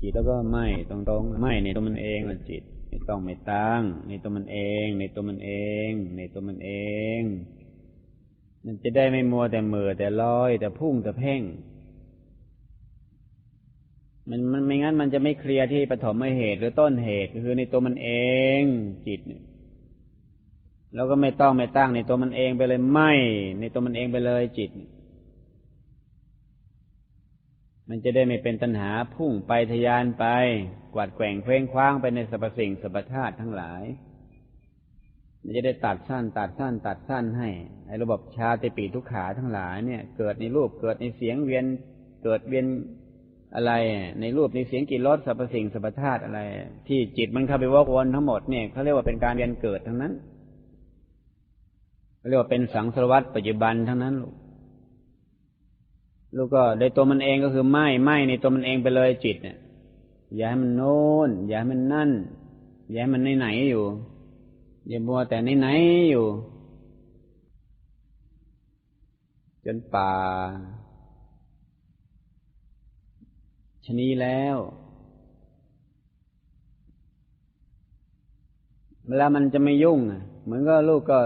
จิตแล้วก็ไม่ตรงๆไม่ในตัวมันเองละจิตไม่ต้องไม่ตั้ง ในตัวมันเอง ในตัวมันเอง ในตัวมันเอง มันจะได้ไม่มัวแต่เมือแต่ลอย แต่พุ่งแต่เพ่ง มันมันไม่งั้นมันจะไม่เคลียร์ที่ปฐมเหตุหรือต้นเหตุคือในตัวมันเอง จิตแล้วก็ไม่ต้องไม่ตั้งในตัวมันเองไปเลยไม่ ในตัวมันเองไปเลยจิต มันจะได้ไม่เป็นตัณหาพุ่งไปทยานไป กวาดแกว่งเคว้งคว้างไปในสรรพสิ่งสรรพธาตุทั้งหลาย มันจะได้ตัดสั้น ตัดสั้น ตัดสั้นให้ไอ้ระบบชาติปีทุกขาทั้งหลายเนี่ย เกิดในรูปเกิดในเสียงเวียนเกิดเวียนอะไร ในรูปในเสียงกลิ่นรสสรรพสิ่งสรรพธาตุอะไร ที่จิตมันเข้าไปวกวนทั้งหมดเนี่ยเขาเรียกว่าเป็นการเวียนเกิดทั้งนั้นเรียกว่าเป็นสังสารวัตรปัจจุบันทั้งนั้นลูก ลูกก็ในตัวมันเองก็คือไหม่ไหม่ในตัวมันเองไปเลยจิตเนี่ยอย่าให้มันโน้นอย่าให้มันนั่น อย่าให้มันไหนไหนอยู่ อย่ามัวแต่ไหนไหนอยู่ จนป่าชนีแล้ว เวลามันจะไม่ยุ่งเหมือนก็ลูกก็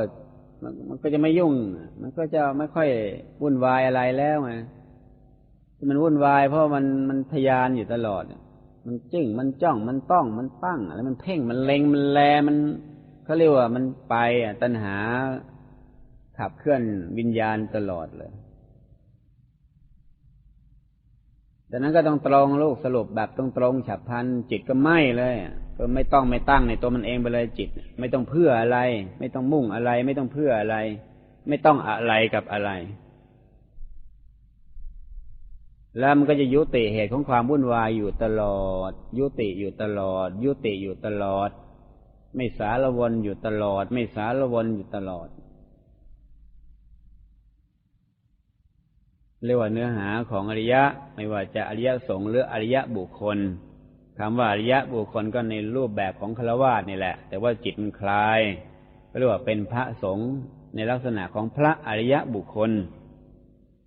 มันก็จะไม่ยุ่ง มันก็จะไม่ค่อยวุ่นวายอะไรแล้วไง ที่มันวุ่นวาย เพราะมันมันทยานอยู่ตลอดมันจึ้งมันจ้องมันต้องมันตั้งอะไรมันเพ่งมันเล็งมันแลมันเขาเรียกว่ามันไปอะตัณหาขับเคลื่อนวิญญาณตลอดเลยดังนั้นก็ต้องตรงลูกสรุปแบบตรงตรงฉับพลันจิตก็ไม่เลยก็ไม่ต้องไม่ตั้งในตัวมันเองไปเลยจิต ไม่ต้องเพื่ออะไร ไม่ต้องมุ่งอะไร ไม่ต้องเพื่ออะไร ไม่ต้องอะไรกับอะไร แล้วมันก็จะยุติเหตุของความวุ่นวายอยู่ตลอด ยุติอยู่ตลอด ยุติอยู่ตลอด ไม่สารวนอยู่ตลอด ไม่สารวนอยู่ตลอด เรียกว่าเนื้อหาของอริยะ ไม่ว่าจะอริยสงฆ์หรืออริยบุคคลคำว่าอริยบุคคลก็ในรูปแบบของฆราวาสนี่แหละ แต่ว่าจิตมันคลายก็เรียกว่าเป็นพระสงฆ์ในลักษณะของพระอริยบุคคล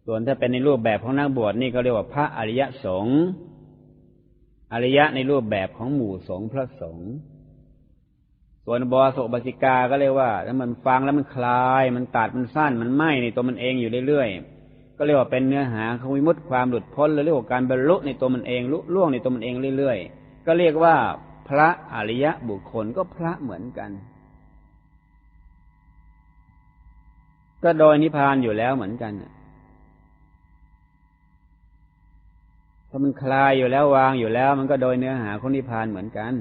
ส่วนถ้าเป็นในรูปแบบของนักบวชนี่ก็เรียกว่าพระอริยสงฆ์อริยะในรูปแบบของหมู่สงฆ์พระสงฆ์ส่วนบอสบาสิกาก็เรียกว่าถ้ามันฟังแล้วมันคลาย มันตัดมันสั้นมันไหมในตัวมันเองอยู่เรื่อยๆก็เรียกว่าเป็นเนื้อหาของวิมุตติความหลุดพ้นหรือเรียกว่าการบรรลุในตัวมันเองลุล่วงในตัวมันเองเรื่อยๆก็เรียกว่าพระอริยะบุคคลก็พระเหมือนกัน ก็โดยนิพพานอยู่แล้วเหมือนกัน ถ้ามันคลายอยู่แล้ววางอยู่แล้ว มันก็โดยเนื้อหาของนิพพานเหมือนกัน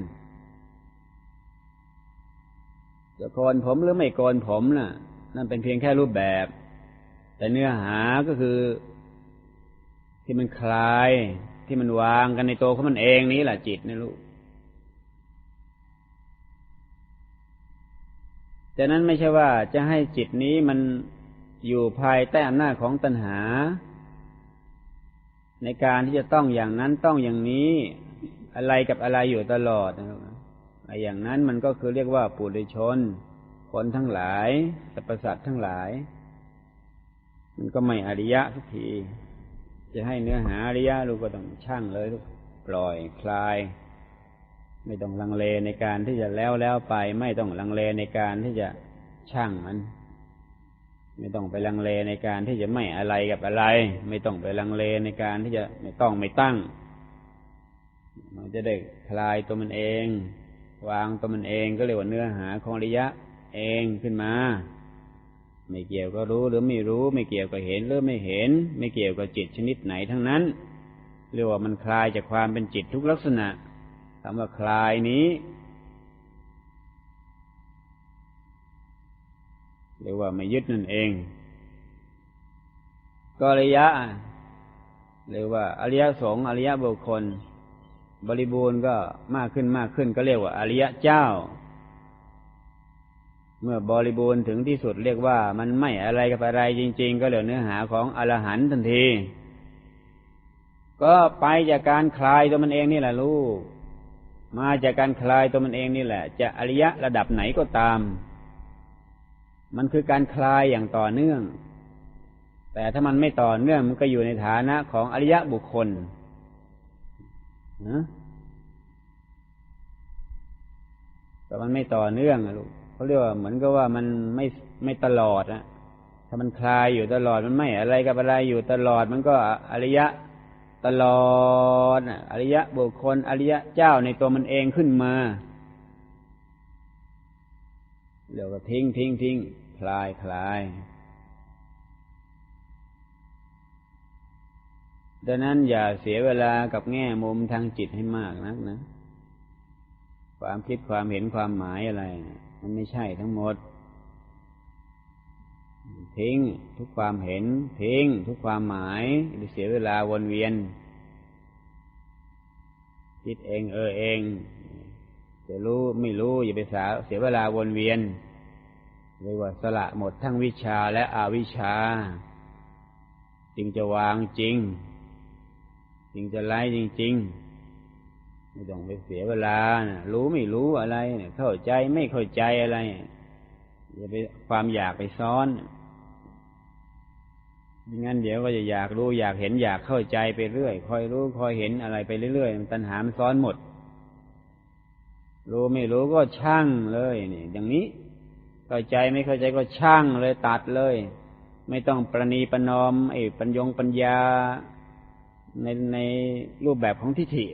จะโกนผมหรือไม่โกนผมน่ะ นั่นเป็นเพียงแค่รูปแบบ แต่เนื้อหาก็คือ ที่มันคลายที่มันวางกันในตัวของมันเองนี้แหละจิตนะลูกแต่นั้นไม่ใช่ว่าจะให้จิตนี้มันอยู่ภายใต้อำนาจของตัณหา ในการที่จะต้องอย่างนั้นต้องอย่างนี้อะไรกับอะไรอยู่ตลอดนะครับอย่างนั้นมันก็คือเรียกว่าปุถุชน คนทั้งหลายสรรพสัตว์ทั้งหลาย มันก็ไม่อริยะทุกที จะให้เนื้อหาอริยะลูกก็ต้องช่างเลยลูกปล่อยคลาย ไม่ต้องลังเลในการที่จะแล้วแล้วไป ไม่ต้องลังเลในการที่จะช่างมัน ไม่ต้องไปลังเลในการที่จะไม่อะไรกับอะไร ไม่ต้องไปลังเลในการที่จะไม่ต้องไม่ตั้ง มันจะได้คลายตัวมันเอง วางตัวมันเองก็เรียกว่าเนื้อหาของอริยะ เองขึ้นมา ไม่เกี่ยวก็รู้หรือไม่รู้ ไม่เกี่ยวกับเห็นหรือไม่เห็น ไม่เกี่ยวกับจิตชนิดไหนทั้งนั้นเรียกว่ามันคลายจากความเป็นจิตทุกลักษณะคำว่าคลายนี้ เรียกว่าไม่ยึดนั่นเอง ก็อริยะเรียกว่าอริยสงฆ์อริยบุคคล บริบูรณ์ก็มากขึ้นมากขึ้นก็เรียกว่า อริยะเจ้า เมื่อบริบูรณ์ถึงที่สุดเรียกว่ามันไม่อะไรกับอะไรจริง ๆ ก็เหลือเนื้อหาของอรหันต์ทันที ก็ไปจากการคลายตัวมันเองนี่แหละลูกมาจากการคลายตัวมันเองนี่แหละ จะอริยะระดับไหนก็ตาม มันคือการคลายอย่างต่อเนื่อง แต่ถ้ามันไม่ต่อเนื่องมันก็อยู่ในฐานะของอริยะบุคคลนะแต่มันไม่ต่อเนื่องอะลูกเขาเรียกว่าเหมือนกับว่ามันไม่ไม่ตลอดนะถ้ามันคลายอยู่ตลอดมันไม่อะไรกับอะไรอยู่ตลอดมันก็อริยะตลอดอริยะบุคคล อริยะเจ้าในตัวมันเองขึ้นมาเดี๋ยวก็ทิ้งทิ้งทิ้ง คลายคลาย ดังนั้นอย่าเสียเวลากับแง่มุมทางจิตให้มากนักนะ ความคิดความเห็นความหมายอะไร มันไม่ใช่ทั้งหมด ทิ้งทุกความเห็น ทิ้งทุกความหมายอย่าเสียเวลาวนเวียน คิดเองเออเองจะรู้ไม่รู้อย่าไปสาเสียเวลาวนเวียน เรียกว่าสละหมดทั้งวิชาและอวิชา จึงจะวางจริง จึงจะไล่จริง ๆ ไม่ต้องไปเสียเวลานะรู้ไม่รู้อะไรเนี่ยเข้าใจไม่เข้าใจอะไร อย่าไปความอยากไปซ้อนงั้นเดี๋ยวก็จะอยากรู้อยากเห็นอยากเข้าใจไปเรื่อย คอยรู้คอยเห็นอะไรไปเรื่อยๆตัณหามันซ้อนหมด รู้ไม่รู้ก็ช่างเลยนี่อย่างนี้ เข้าใจไม่เข้าใจก็ช่างเลยตัดเลย ไม่ต้องประนีประนอมไอ้ปัญญงปัญญา ในในรูปแบบของทิฏฐิ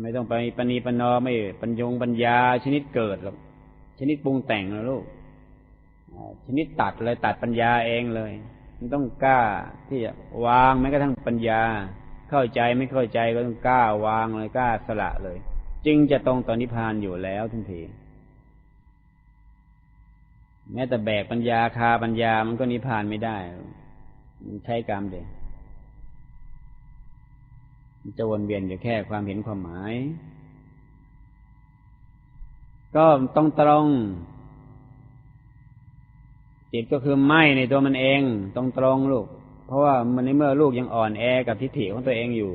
ไม่ต้องไปปณีปนอไม่ปัญญงปัญญา ชนิดเกิดหรอกชนิดปรุงแต่งนะลูกชนิดตัดเลยตัดปัญญาเองเลย มันต้องกล้าที่จะวางแม้กระทั่งปัญญา เข้าใจไม่เข้าใจก็ต้องกล้าวางเลยกล้าสละเลย จึงจะตรงต่อนนิพพานอยู่แล้วทันที แม้แต่แบกปัญญาคาปัญญามันก็นิพพานไม่ได้ มันใช้กรรมเด็กจะวนเวียนอยู่แค่ความเห็นความหมาย ก็ต้องตรง จิตก็คือไหมในตัวมันเองตรงตรงลูก เพราะว่ามันในเมื่อลูกยังอ่อนแอกับทิฏฐิของตัวเองอยู่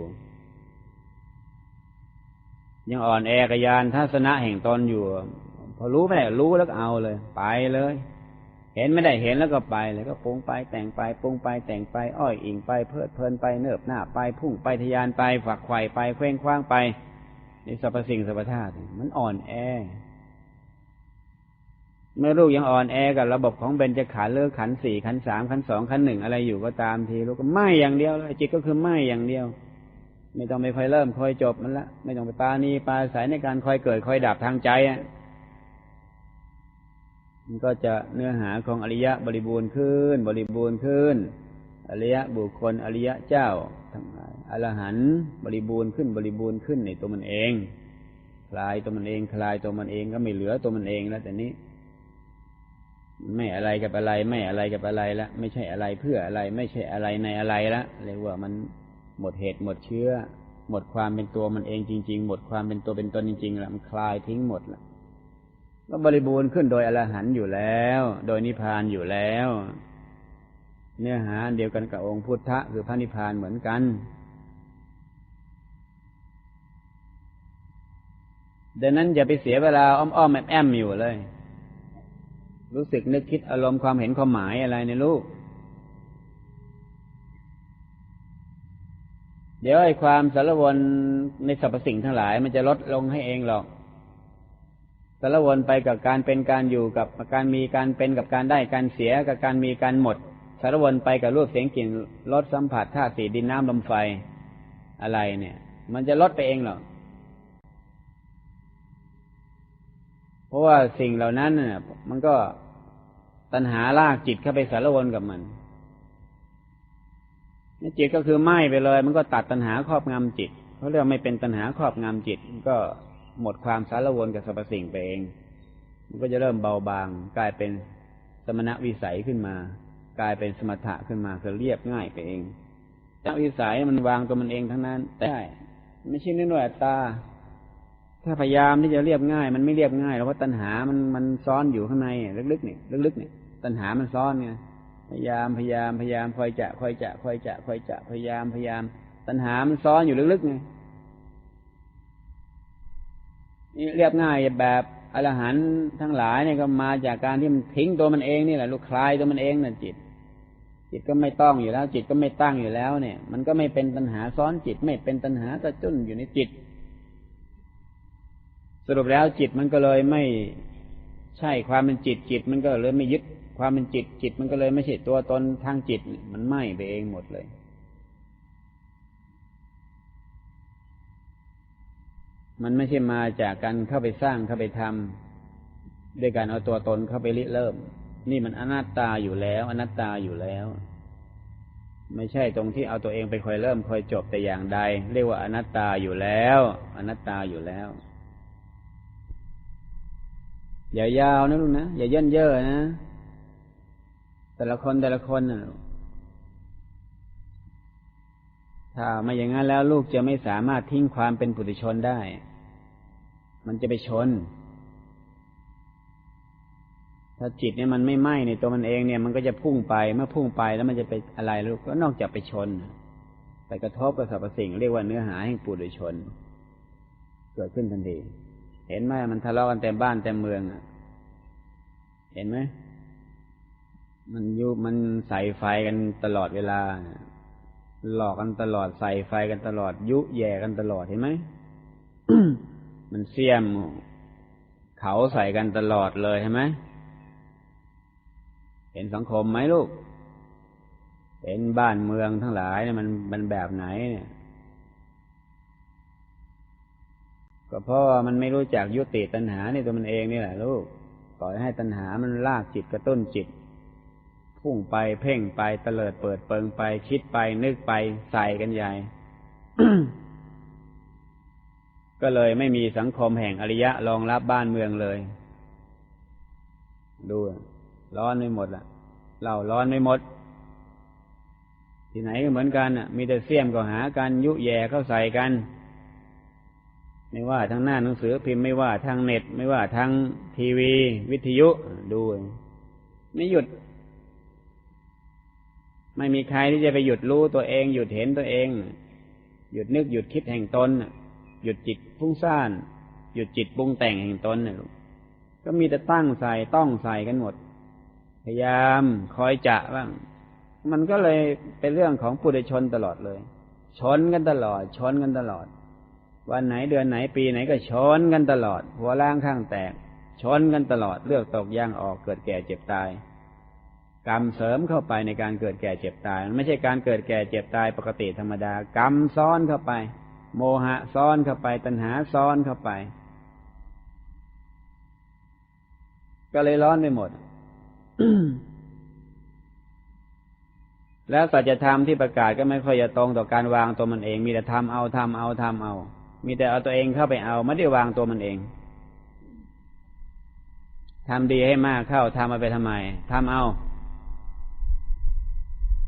ยังอ่อนแอกับยานทัศนะแห่งตนอยู่ พอรู้ไม่ได้รู้แล้วก็เอาเลย ไปเลย เห็นไม่ได้เห็นแล้วก็ไปเลยก็ปรุงไปแต่งไปปรุงไปแต่งไป อ้อยอิงไปเพลิดเพลินไปเนิบหน้าไปพุ่งไปทยานไปฝักไข่ไปเคว้งคว้างไปในสรรพสิ่งสรรพธาตุมันอ่อนแอ เมื่อลูกยังอ่อนแอกับระบบของเบญจขันธ์เลือกขันสี่ขันสามขันสองขันหนึ่งอะไรอยู่ก็ตามทีลูกก็ไม่อย่างเดียวเลยจิตก็คือไม่อย่างเดียว ไม่ต้องไปคอยเริ่มคอยจบมันละ ไม่ต้องไปปานีปาสายในการคอยเกิดคอยดับทางใจอะ มันก็จะเนื้อหาของอริยะบริบูรณ์ขึ้น บริบูรณ์ขึ้น อริยะบุคคลอริยะเจ้าทั้งหลายอรหันต์บริบูรณ์ขึ้นบริบูรณ์ขึ้นในตัวมันเอง คลายตัวมันเอง คลายตัวมันเองก็ไม่เหลือตัวมันเองแล้วแต่นี้ ไม่อะไรกับอะไร ไม่อะไรกับอะไรละไม่ใช่อะไรเพื่ออะไร ไม่ใช่อะไรในอะไรละเรียกว่ามันหมดเหตุหมดเชื้อ หมดความเป็นตัวมันเองจริง ๆ หมดความเป็นตัวเป็นตนจริงๆแล้วมันคลายทิ้งหมดละ ก็บริบูรณ์ขึ้นโดยอรหันต์อยู่แล้ว โดยนิพพานอยู่แล้ว เนื้อหาเดียวกันกับองค์พุทธะคือพระนิพพานเหมือนกัน ดังนั้นอย่าไปเสียเวลาอ้อมๆแอมๆอยู่เลย รู้สึกนึกคิดอารมณ์ความเห็นความหมายอะไรในลูก เดี๋ยวไอ้ความสารวนในสรรพสิ่งทั้งหลาย มันจะลดลงให้เองหรอการวนไปกับการเป็นการอยู่กับการมีการเป็นกับการได้การเสียกับการมีการหมดสารวนไปกับรูปเสียงกลิ่นรสสัมผัสธาตุสีดินน้ำลมไฟอะไรเนี่ย มันจะลดไปเองหรอเพราะว่าสิ่งเหล่านั้นเนี่ยมันก็ตัณหาลากจิตเข้าไปสารวนกับมันจิตก็คือไหม้ไปเลย มันก็ตัดตัณหาครอบงำจิตเขาเรียกไม่เป็นตัณหาครอบงำจิตก็ หมดความสารวนกับสรรพสิ่งไปเอง มันก็จะเริ่มเบาบาง กลายเป็นสมณะวิสัยขึ้นมา กลายเป็นสมถะขึ้นมาคือเรียบง่ายไปเองจักวิสัยมันวางตัวมันเองทั้งนั้น แต่ไม่ใช่น้อยตา ถ้าพยายามที่จะเรียบง่าย มันไม่เรียบง่ายเพราะตัณหามันมันซ้อนอยู่ข้างในลึกๆเนี่ยลึกๆเนี่ยตัณหามันซ้อนไงพยายามพยายามพยายามคอยจะคอยจะคอยจะคอยจะพยายามพยายาม ตัณหามันซ้อนอยู่ลึกๆไง นี่เรียบง่ายแบบอรหันทั้งหลายเนี่ยก็มาจากการที่มันทิ้งตัวมันเองนี่แหละลูกคลายตัวมันเองนั่นจิต จิตก็ไม่ต้องอยู่แล้ว จิตก็ไม่ตั้งอยู่แล้ว เนี่ย มันก็ไม่เป็นตัณหาซ้อนจิต ไม่เป็นตัณหากระจุนอยู่ในจิต สรุปแล้วจิตมันก็เลยไม่ใช่ความเป็นจิตจิต มันก็เลยไม่ยึดความเป็นจิตจิต มันก็เลยไม่ใช่ตัวตนทางจิต มันไหม้ไปเองหมดเลย มันไม่ใช่มาจากการเข้าไปสร้างเข้าไปทำด้วยการเอาตัวตนเข้าไปริเริ่ม นี่มันอนัตตาอยู่แล้ว อนัตตาอยู่แล้ว ไม่ใช่ตรงที่เอาตัวเองไปคอยเริ่มคอยจบแต่อย่างใด เรียกว่าอนัตตาอยู่แล้ว อนัตตาอยู่แล้ว อย่ายาวนะลูกนะอย่าเย่นเย่อนะแต่ละคนแต่ละคนนะ ถ้าไม่อย่างนั้นแล้วลูกจะไม่สามารถทิ้งความเป็นปุถุชนได้ มันจะไปชน ถ้าจิตเนี่ยมันไม่ไหม้ในตัวมันเองเนี่ย มันก็จะพุ่งไปเมื่อพุ่งไปแล้วมันจะไปอะไรลูกก็นอกจากไปชนไปกระทบกับสรรพสิ่งเรียกว่าเนื้อหาแห่งปุถุชน เกิดขึ้นทันทีเห็นไหมมันทะเลาะกันเต็มบ้านเต็มเมืองอะ เห็นไหมมันยุมันใส่ไฟกันตลอดเวลา หลอกกันตลอดใส่ไฟกันตลอด ยุแย่กันตลอดเห็นไหมมันเสียมเขาใส่กันตลอดเลยใช่ไหมเห็นสังคมไหมลูก เห็นบ้านเมืองทั้งหลายเนี่ยมันมันแบบไหนเนี่ยก็เพราะว่ามันไม่รู้จักยุติตัณหาในตัวมันเองนี่แหละลูกปล่อยให้ตัณหามันลากจิตกระตุ้นจิต พุ่งไปเพ่งไปเตลิดเปิดเปิงไป คิดไปนึกไปใส่กันใหญ่ ก็เลยไม่มีสังคมแห่งอริยะรองรับบ้านเมืองเลย ดูร้อนไม่หมดละเราร้อนไม่หมด ที่ไหนก็เหมือนกันมีแต่เสี้ยมก็หากันยุแย่เข้าใส่กัน ไม่ว่าทางหน้าหนังสือพิมพ์ไม่ว่าทางเน็ต ไม่ว่าทางทีวี วิทยุดูไม่หยุด ไม่มีใครที่จะไปหยุดรู้ตัวเอง หยุดเห็นตัวเอง หยุดนึกหยุดคิดแห่งตนหยุดจิตฟุ้งซ่าน หยุดจิตปรุงแต่งแห่งตนเนี่ยก็มีแต่ตั้งใส่ต้องใส่กันหมด พยายามคอยจะบ้างมันก็เลยเป็นเรื่องของปุถุชนตลอดเลย ชนกันตลอด ชนกันตลอด วันไหนเดือนไหนปีไหนก็ชนกันตลอด หัวล่างข้างแตก ชนกันตลอดเลือกตกย่างออกเกิดแก่เจ็บตาย กรรมเสริมเข้าไปในการเกิดแก่เจ็บตายมันไม่ใช่การเกิดแก่เจ็บตายปกติธรรมดา กรรมซ้อนเข้าไป โมหะซ้อนเข้าไป ตัณหาซ้อนเข้าไป ก็เลยร้อนไปหมด แล้วสัจธรรมที่ประกาศก็ไม่ค่อยจะตรงต่อการวางตัวมันเอง มีแต่ทำเอาทำเอาทำเอา มีแต่เอาตัวเองเข้าไปเอาไม่ได้วางตัวมันเองทำดีให้มากเข้าทำมาไปทำไมทำเอา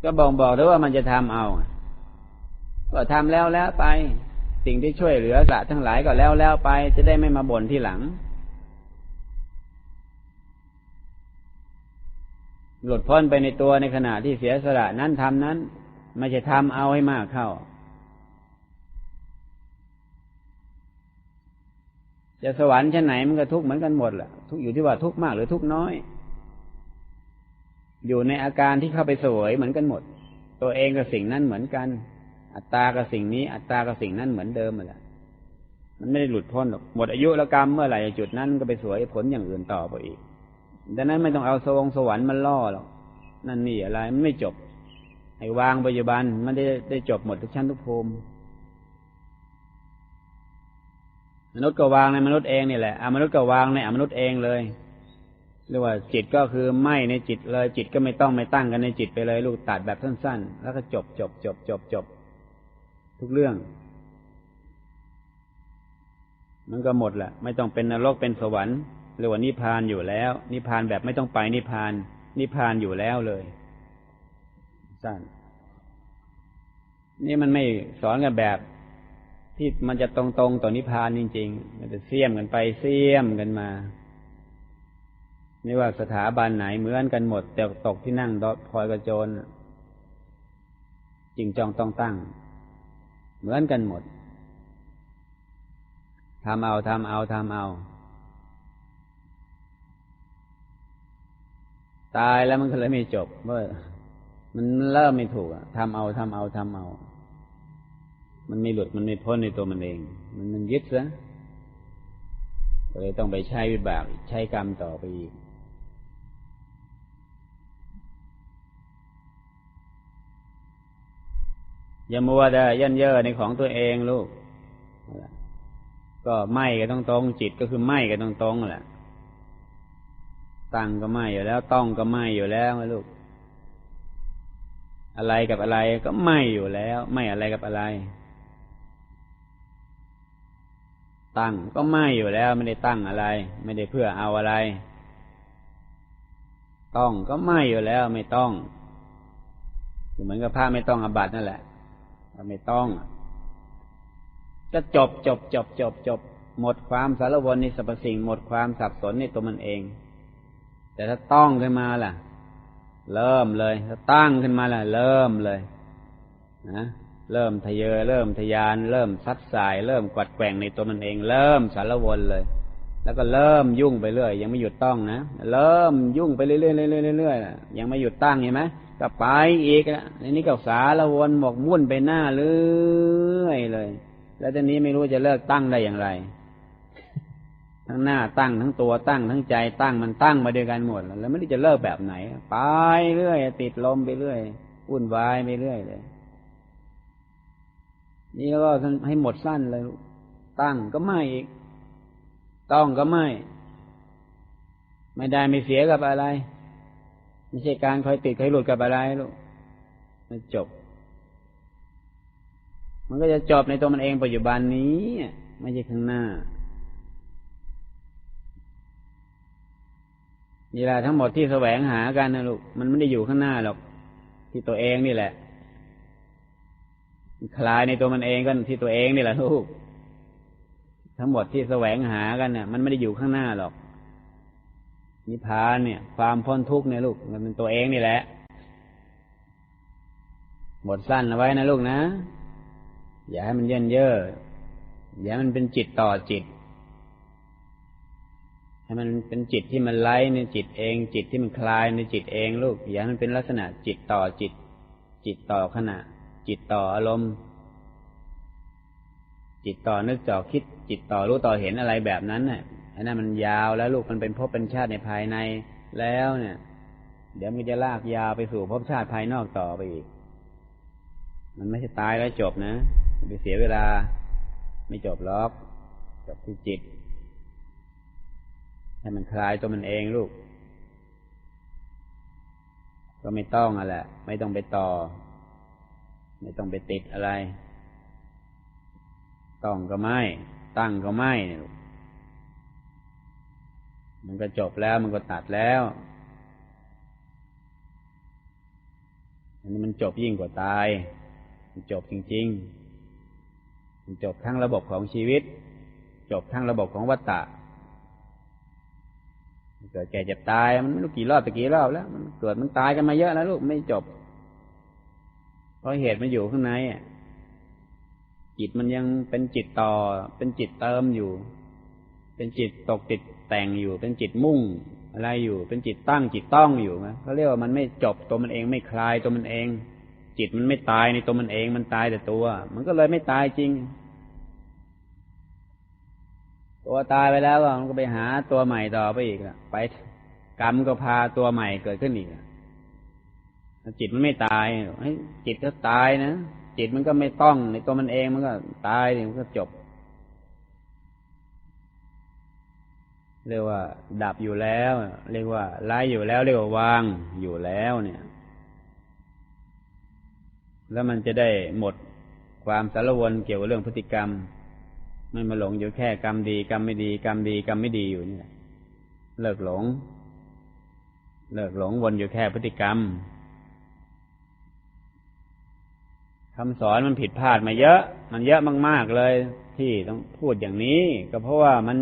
ก็บอกบอกด้วยว่ามันจะทำเอา ก็ทำแล้วแล้วไป สิ่งที่ช่วยเหลือสัตว์ทั้งหลายก็แล้วแล้วไป จะได้ไม่มาบ่นที่หลัง หลุดพ้นไปในตัวในขณะที่เสียสละนั้นทำนั้นไม่ใช่ทำเอาให้มากเข้า จะสวรรค์ชั้นไหนมันก็ทุกข์เหมือนกันหมดแหละทุกอยู่ที่ว่าทุกข์มากหรือทุกข์น้อย อยู่ในอาการที่เข้าไปสวยเหมือนกันหมด ตัวเองกับสิ่งนั้นเหมือนกัน อัตตากับสิ่งนี้ อัตตากับสิ่งนั้นเหมือนเดิมแหละมันไม่ได้หลุดพ้นหรอกหมดอายุแล้วกรรมเมื่อไหร่จุดนั้นก็ไปสวยผลอย่างอื่นต่อไปอีกดังนั้นไม่ต้องเอาสวงสวรรค์มันล่อหรอกนั่นนี่อะไรมันไม่จบให้วางปัจจุบันมันได้ได้จบหมดทุกชั้นทุกภูมิมนุษย์ก็วางในมนุษย์เองนี่แหละอมนุษย์ก็วางในอมนุษย์เองเลย เรียกว่าจิตก็คือไม่ในจิตเลยจิตก็ไม่ต้องไม่ตั้งกันในจิตไปเลย ลูกตัดแบบสั้นๆ แล้วก็จบจบจบจบจบทุกเรื่อง มันก็หมดแหละไม่ต้องเป็นนรกเป็นสวรรค์เรียกว่านิพพานอยู่แล้ว นิพพานแบบไม่ต้องไปนิพพาน นิพพานอยู่แล้วเลย สั้น นี่มันไม่สอนกันแบบที่มันจะตรงตรงต่อนิพพานจริงๆ มันจะเสี่ยมกันไปเสี่ยมกันมา ไม่ว่าสถาบันไหนเหมือนกันหมด แต่ตกที่นั่งพลอยกระโจนจริงจองต้องตั้ง เหมือนกันหมดทำเอาทำเอาทำเอา ตายแล้วมันก็เลยไม่จบเมื่อมันเริ่มไม่ถูกทำเอาทำเอาทำเอา มันไม่หลุดมันไม่พ้นในตัวมันเอง มันมันยึดซะก็เลยต้องไปใช้วิบาก ใช้กรรมต่อไปอีก อย่ามัวแต่ยันเย่อในของตัวเองลูก ก็ไหมก็ต้องตรงจิตก็คือไหมก็ต้องตรงแหละตั้งก็ไหมอยู่แล้ว ต้องก็ไหมอยู่แล้วลูก อะไรกับอะไรก็ไหมอยู่แล้วไหมอะไรกับอะไร ตั้งก็ไหมอยู่แล้ว ไม่ได้ตั้งอะไร ไม่ได้เพื่อเอาอะไร ต้องก็ไหมอยู่แล้ว ไม่ต้องเหมือนกับผ้าไม่ต้องอบัตนั่นแหละ ไม่ต้องก็จบจบจบจบจบ หมดความสารวนในสรรพสิ่ง หมดความสับสนในตัวมันเอง แต่ถ้าต้องขึ้นมาล่ะ เริ่มเลย ถ้าตั้งขึ้นมาล่ะ เริ่มเลยนะเริ่มทะเยอ เริ่มทยาน เริ่มซัดสาย เริ่มกวัดแกว่งในตัวมันเอง เริ่มสารวนเลย แล้วก็เริ่มยุ่งไปเรื่อยยังไม่หยุดต้องนะ เริ่มยุ่งไปเรื่อยๆเรื่อยเรื่อยยังไม่หยุดตั้งเห็นไหม ก็ไปอีกละในนี้ก็สารวนหมกมุ่นไปหน้าเรื่อยเลย แล้วตอนนี้ไม่รู้จะเลิกตั้งได้อย่างไร ทั้งหน้าตั้งทั้งตัวตั้งทั้งใจตั้งมันตั้งมาด้วยกันหมด แล้วไม่รู้จะเลิกแบบไหน ไปเรื่อยติดลมไปเรื่อยวุ่นวายไปเรื่อยเลย นี่ก็ให้หมดสั้นเลย ตั้งก็ไม่อีก ต้องก็ไม่ ไม่ได้ไม่เสียกับอะไร ไม่ใช่การคอยติดคอยหลุดกับอะไรลูกมันจบ มันก็จะจบในตัวมันเองปัจจุบันนี้ไม่ใช่ข้างหน้านี่แหละทั้งหมดที่แสวงหากันนะลูกมันไม่ได้อยู่ข้างหน้าหรอก ที่ตัวเองนี่แหละคลายในตัวมันเองก็ที่ตัวเองนี่แหละลูกทั้งหมดที่แสวงหากันเนี่ยมันไม่ได้อยู่ข้างหน้าหรอก นิพพานเนี่ย ความพ้นทุกข์เนี่ยลูก มันเป็นตัวเองนี่แหละ บทสั้นเอาไว้นะลูกนะ อย่าให้มันเยินเย่ออย่าให้มันเป็นจิตต่อจิต ให้มันเป็นจิตที่มันไล่ในจิตเอง จิตที่มันคลายในจิตเองลูก อย่าให้มันเป็นลักษณะจิตต่อจิต จิตต่อขณะ จิตต่ออารมณ์ จิตต่อนึกต่อคิด จิตต่อรู้ต่อเห็นอะไรแบบนั้นเนี่ย อันนั้นมันยาวแล้วลูกมันเป็นภพเป็นชาติในภายในแล้วเนี่ย เดี๋ยวมันจะลากยาวไปสู่ภพชาติภายนอกต่อไปอีก มันไม่ใช่ตายแล้วจบนะไปเสียเวลาไม่จบล็อกจบที่จิตให้มันคลายตัวมันเองลูก ก็ไม่ต้องอะไรไม่ต้องไปต่อ ไม่ต้องไปติดอะไร ต้องก็ไม่ ตั้งก็ไม่เนี่ย มันก็จบแล้วมันก็ตัดแล้ว อันนี้มันจบยิ่งกว่าตาย มันจบจริง ๆ มันจบทั้งระบบของชีวิต จบทั้งระบบของวัฏฏะเกิดแก่เจ็บตาย มันไม่รู้กี่รอบตะกี่รอบแล้ว มันเกิดมันตายกันมาเยอะแล้วลูกไม่จบ เพราะเหตุมันอยู่ข้างในจิตมันยังเป็นจิตต่อ เป็นจิตเติมอยู่ เป็นจิตตกจิต แต่งอยู่ เป็นจิตมุ่ง อะไรอยู่ เป็นจิตตั้งจิตต้องอยู่นะเขาเรียกว่ามันไม่จบตัวมันเองไม่คลายตัวมันเอง จิตมันไม่ตายในตัวมันเองมันตายแต่ตัว มันก็เลยไม่ตายจริง ตัวตายไปแล้วมันก็ไปหาตัวใหม่ต่อไปอีกะไปกรรมก็พาตัวใหม่เกิดขึ้นอีกจิตมันไม่ตายจิตก็ตายนะจิตมันก็ไม่ต้องในตัวมันเองมันก็ตายมันก็จบ เรียกว่า ดับอยู่แล้ว เรียกว่าไล่อยู่แล้ว เรียกว่าวางอยู่แล้วเนี่ย แล้วมันจะได้หมดความสารวนเกี่ยวกับเรื่องพฤติกรรม ไม่มาหลงอยู่แค่กรรมดีกรรมไม่ดีกรรมดีกรรมไม่ดีอยู่นี่เลิกหลง เลิกหลงวนอยู่แค่พฤติกรรมคำสอนมันผิดพลาดมาเยอะ มันเยอะมาก ๆ เลย ที่ต้องพูดอย่างนี้ ก็เพราะว่ามัน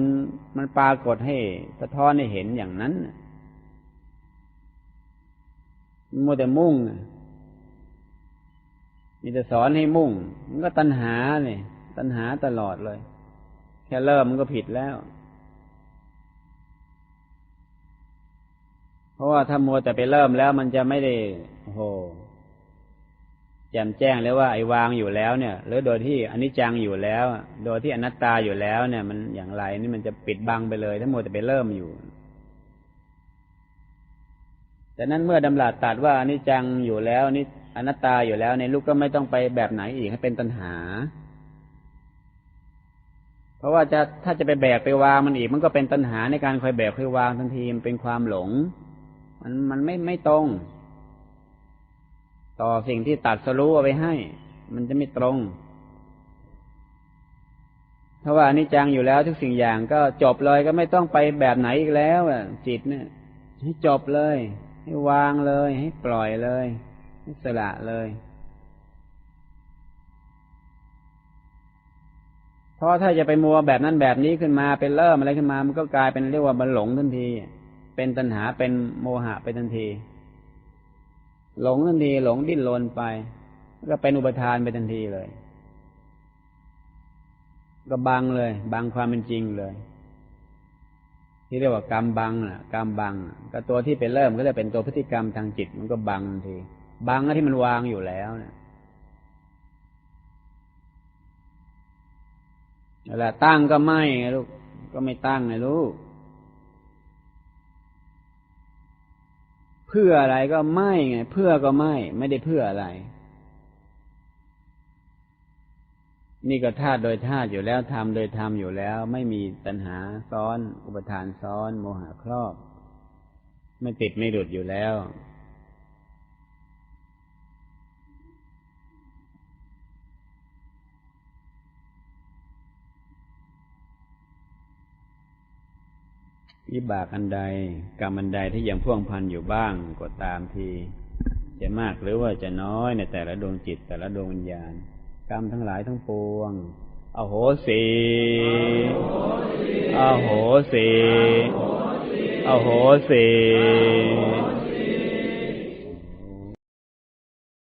มันปรากฏให้สะท้อนให้เห็นอย่างนั้นมัวแต่มุ่งมีแต่สอนให้มุ่ง มันก็ตัณหาเนี่ยตัณหาตลอดเลย แค่เริ่มมันก็ผิดแล้ว เพราะว่าถ้ามัวแต่ไปเริ่มแล้วมันจะไม่ได้โอ้โห จแจ่มแจ้งแล้วว่าไอ้วางอยู่แล้วเนี่ย หรือโดยที่อนิจจังอยู่แล้ว โดยที่อนัตตาอยู่แล้วเนี่ย มันอย่างไรนี่มันจะปิดบังไปเลยถ้าโมแต่ไปเริ่มอยู่แต่นั้นเมื่อดำรัสตัดว่าอนิจจังอยู่แล้วนี่อนัตตาอยู่แล้วในลูกก็ไม่ต้องไปแบบไหนอีกให้เป็นตัณหา เพราะว่าจะถ้าจะไปแบกไปวางมันอีก มันก็เป็นตัณหาในการคอยแบกคอยวางทันทีมันเป็นความหลง มันมันไม่ไม่ตรง ต่อสิ่งที่ตัดสรู้เอาไปให้ มันจะไม่ตรงเพราะว่านิจังอยู่แล้วทุกสิ่งอย่างก็จบเลยก็ไม่ต้องไปแบบไหนอีกแล้วอะจิตเนี่ยให้จบเลย ให้วางเลย ให้ปล่อยเลย ให้สละเลยเพราะถ้าจะไปมัวแบบนั้นแบบนี้ขึ้นมาเป็นเริ่มอะไรขึ้นมา มันก็กลายเป็นเรียกว่าบันหลงทันที เป็นตัณหาเป็นโมหะไปทันที หลงทันทีหลงดิ้นรนไป ก็เป็นอุปทานไปทันทีเลย ก็บังเลยบังความเป็นจริงเลย ที่เรียกว่ากรรมบังน่ะกรรมบังก็ตัวที่เป็นเริ่มก็จะเป็นตัวพฤติกรรมทางจิต มันก็บังทันที บังที่มันวางอยู่แล้วเนี่ยแหละตั้งก็ไม่ไงลูกก็ไม่ตั้งไงลูก เพื่ออะไรก็ไม่ไง เพื่อก็ไม่ ไม่ได้เพื่ออะไร นี่ก็ธาตุโดยธาตุอยู่แล้วทำโดยธรรมอยู่แล้ว ไม่มีตัณหาซ้อน อุปทานซ้อน โมหะครอบ ไม่ติดไม่หลุดอยู่แล้ว วิบากอันใด กรรมอันใดที่ยังพ่วงพันอยู่บ้างก็ตามที จะมากหรือว่าจะน้อยในแต่ละดวงจิตแต่ละดวงวิญญาณ กรรมทั้งหลายทั้งปวงอโหสีอโหสีอโหสี